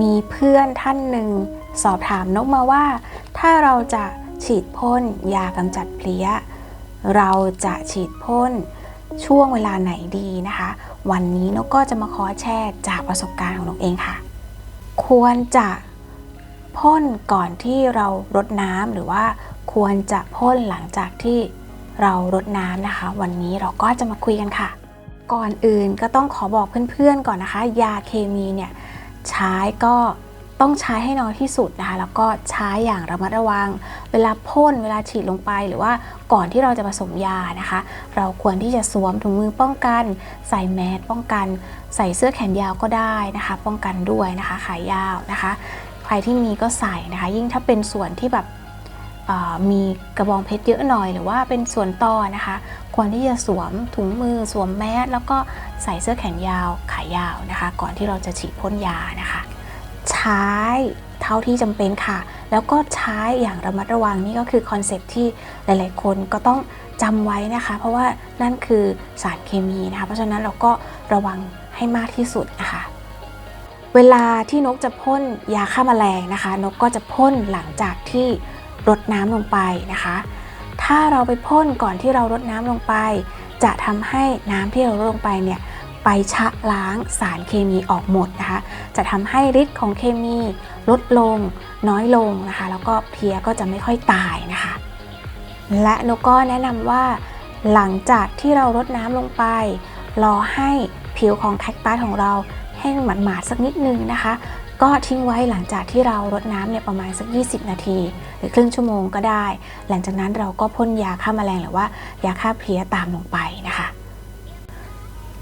มีเพื่อนท่านหนึ่ง สอบถามนกมาว่า ถ้าเราจะฉีดพ่นยากำจัดเพลี้ย เราจะฉีดพ่นช่วงเวลาไหนดีนะคะ วันนี้นกก็จะมาขอแชร์จากประสบการณ์ของนกเองค่ะ ควรจะพ่นก่อนที่เรารดน้ำหรือว่าควรจะพ่นหลังจากที่เรารดน้ำนะคะ วันนี้เราก็จะมาคุยกันค่ะ ก่อนอื่นก็ต้องขอบอกเพื่อนๆก่อนนะคะ ยาเคมีเนี่ย ใช้ก็ต้องใช้ให้น้อยที่สุดนะคะแล้วก็ใช้อย่างระมัดระวัง เวลาพ่นเวลาฉีดลงไปหรือว่าก่อนที่เราจะผสมยานะคะ เราควรที่จะสวมถุงมือป้องกัน ใส่แมสป้องกัน ใส่เสื้อแขนยาวก็ได้นะคะ ป้องกันด้วยนะคะขายาวนะคะ ใครที่มีก็ใส่นะคะ ยิ่งถ้าเป็นส่วนที่แบบ มีกระบองเพชรเยอะหน่อยหรือว่าเป็นส่วนต่อนะคะ ควรที่จะสวมถุงมือสวมแมสแล้วก็ใส่เสื้อแขนยาวขายาวนะคะ ก่อนที่เราจะฉีดพ่นยานะคะ ใช้เท่าที่จำเป็นค่ะ แล้วก็ใช้อย่างระมัดระวังนี่ก็คือคอนเซปที่หลายๆ คนก็ต้องจำไว้นะคะ เพราะว่านั่นคือสารเคมีนะคะ เพราะฉะนั้นเราก็ระวังให้มากที่สุดนะคะเวลาที่นกจะพ่นยาฆ่าแมลงนะคะ นกก็จะพ่นหลังจากที่ รดน้ำลงไปนะคะ ถ้าเราไปพ่นก่อนที่เรารดน้ำลงไป จะทำให้น้ำที่เรารดลงไปเนี่ยไปชะล้างสารเคมีออกหมดนะคะ จะทำให้ฤทธิ์ของเคมีลดลงน้อยลงนะคะ แล้วก็เพียก็จะไม่ค่อยตายนะคะ และนกก็แนะนำว่า หลังจากที่เรารดน้ำลงไป รอให้ผิวของแคคตัสของเราแห้งหมาดๆสักนิดนึงนะคะ ก็ทิ้งไว้หลังจากที่เรารดน้ำเนี่ยประมาณสัก 20 นาที หรือครึ่งชั่วโมงก็ได้ หลังจากนั้นเราก็พ่นยาฆ่าแมลงหรือว่ายาฆ่าเพลี้ยตามลงไปนะคะ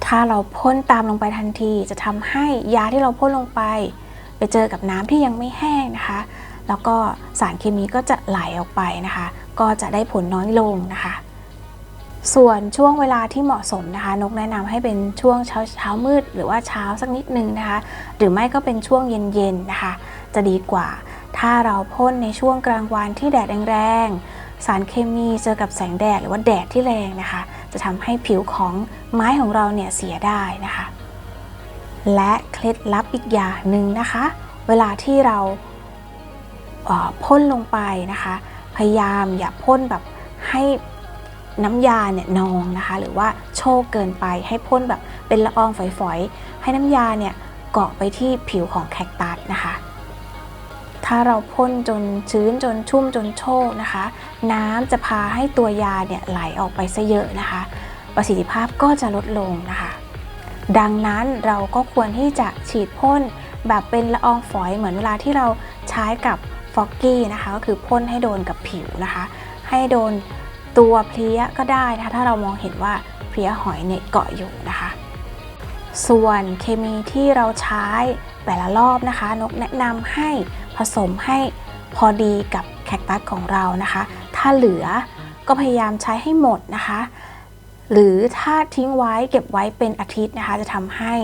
ถ้าเราพ่นตามลงไปทันทีจะทำให้ยาที่เราพ่นลงไป ไปเจอกับน้ำที่ยังไม่แห้งนะคะ แล้วก็สารเคมีก็จะไหลออกไปนะคะ ก็จะได้ผลน้อยลงนะคะ ส่วนช่วงเวลาที่เหมาะสมนะคะ นกแนะนำให้เป็นช่วงเช้าเช้ามืด หรือว่าเช้าสักนิดนึงนะคะ หรือไม่ก็เป็นช่วงเย็นๆนะคะ จะดีกว่า ถ้าเราพ่นในช่วงกลางวันที่แดดแรงๆสารเคมีเจอกับแสงแดดหรือว่าแดดที่แรงนะคะ จะทำให้ผิวของไม้ของเราเนี่ยเสียได้นะคะ และเคล็ดลับอีกอย่างหนึ่งนะคะ เวลาที่เราเพ่นลงไปนะคะ พยายามอย่าพ่นแบบให้ น้ำยาเนี่ยนองนะคะ หรือว่าโชกเกินไปให้พ่นแบบเป็นละอองฝอยๆ ให้น้ำยาเนี่ยเกาะไปที่ผิวของแคคตัสนะคะ ถ้าเราพ่นจนชื้นจนชุ่มจนโชกนะคะ น้ำจะพาให้ตัวยาเนี่ยไหลออกไปซะเยอะนะคะ ประสิทธิภาพก็จะลดลงนะคะ ดังนั้นเราก็ควรที่จะฉีดพ่นแบบเป็นละอองฝอยเหมือนเวลาที่เราใช้กับฟอกกี้นะคะก็คือพ่นให้โดนกับผิวนะคะ ให้โดน ตัวเพลี้ยก็ได้นะคะถ้าเรามองเห็นว่าเพลี้ยหอยเนี่ยเกาะอยู่นะคะ ส่วนเคมีที่เราใช้แต่ละรอบนะคะ นกแนะนำให้ผสมให้พอดีกับแคคตัสของเรานะคะ ถ้าเหลือก็พยายามใช้ให้หมดนะคะ หรือถ้าทิ้งไว้เก็บไว้เป็นอาทิตย์นะคะ จะทำให้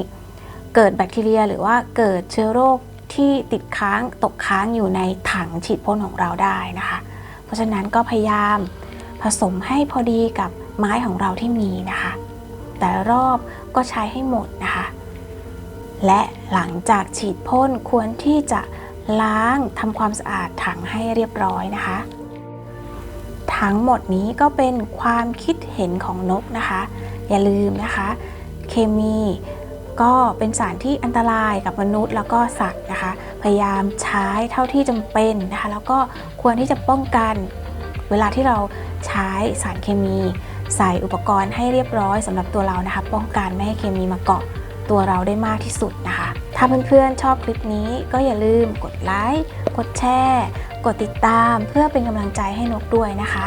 เกิดแบคทีเรีย หรือว่าเกิดเชื้อโรคที่ติดค้างตกค้างอยู่ในถังฉีดพ่นของเราได้นะคะ เพราะฉะนั้นก็พยายาม ผสมให้พอดีกับไม้ของเราที่มีนะคะ แต่รอบก็ใช้ให้หมดนะคะ และหลังจากฉีดพ่นควรที่จะล้างทำความสะอาดถังให้เรียบร้อยนะคะ ทั้งหมดนี้ก็เป็นความคิดเห็นของนกนะคะ อย่าลืมนะคะ เคมีก็เป็นสารที่อันตรายกับมนุษย์แล้วก็สัตว์นะคะ พยายามใช้เท่าที่จำเป็นนะคะ แล้วก็ควรที่จะป้องกัน เวลาที่เราใช้สารเคมี ใส่อุปกรณ์ให้เรียบร้อยสำหรับตัวเรานะคะ ป้องกันไม่ให้เคมีมาเกาะตัวเราได้มากที่สุดนะคะ ถ้าเพื่อนๆชอบคลิปนี้ก็อย่าลืมกดไลค์กดแชร์กดติดตามเพื่อเป็นกำลังใจให้นกด้วยนะคะ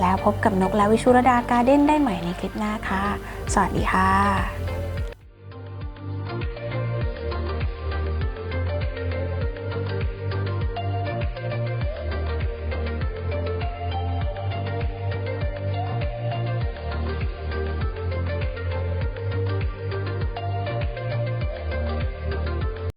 แล้วพบกับนกและวิชุรดาการ์เด้นได้ใหม่ในคลิปหน้าค่ะ สวัสดีค่ะ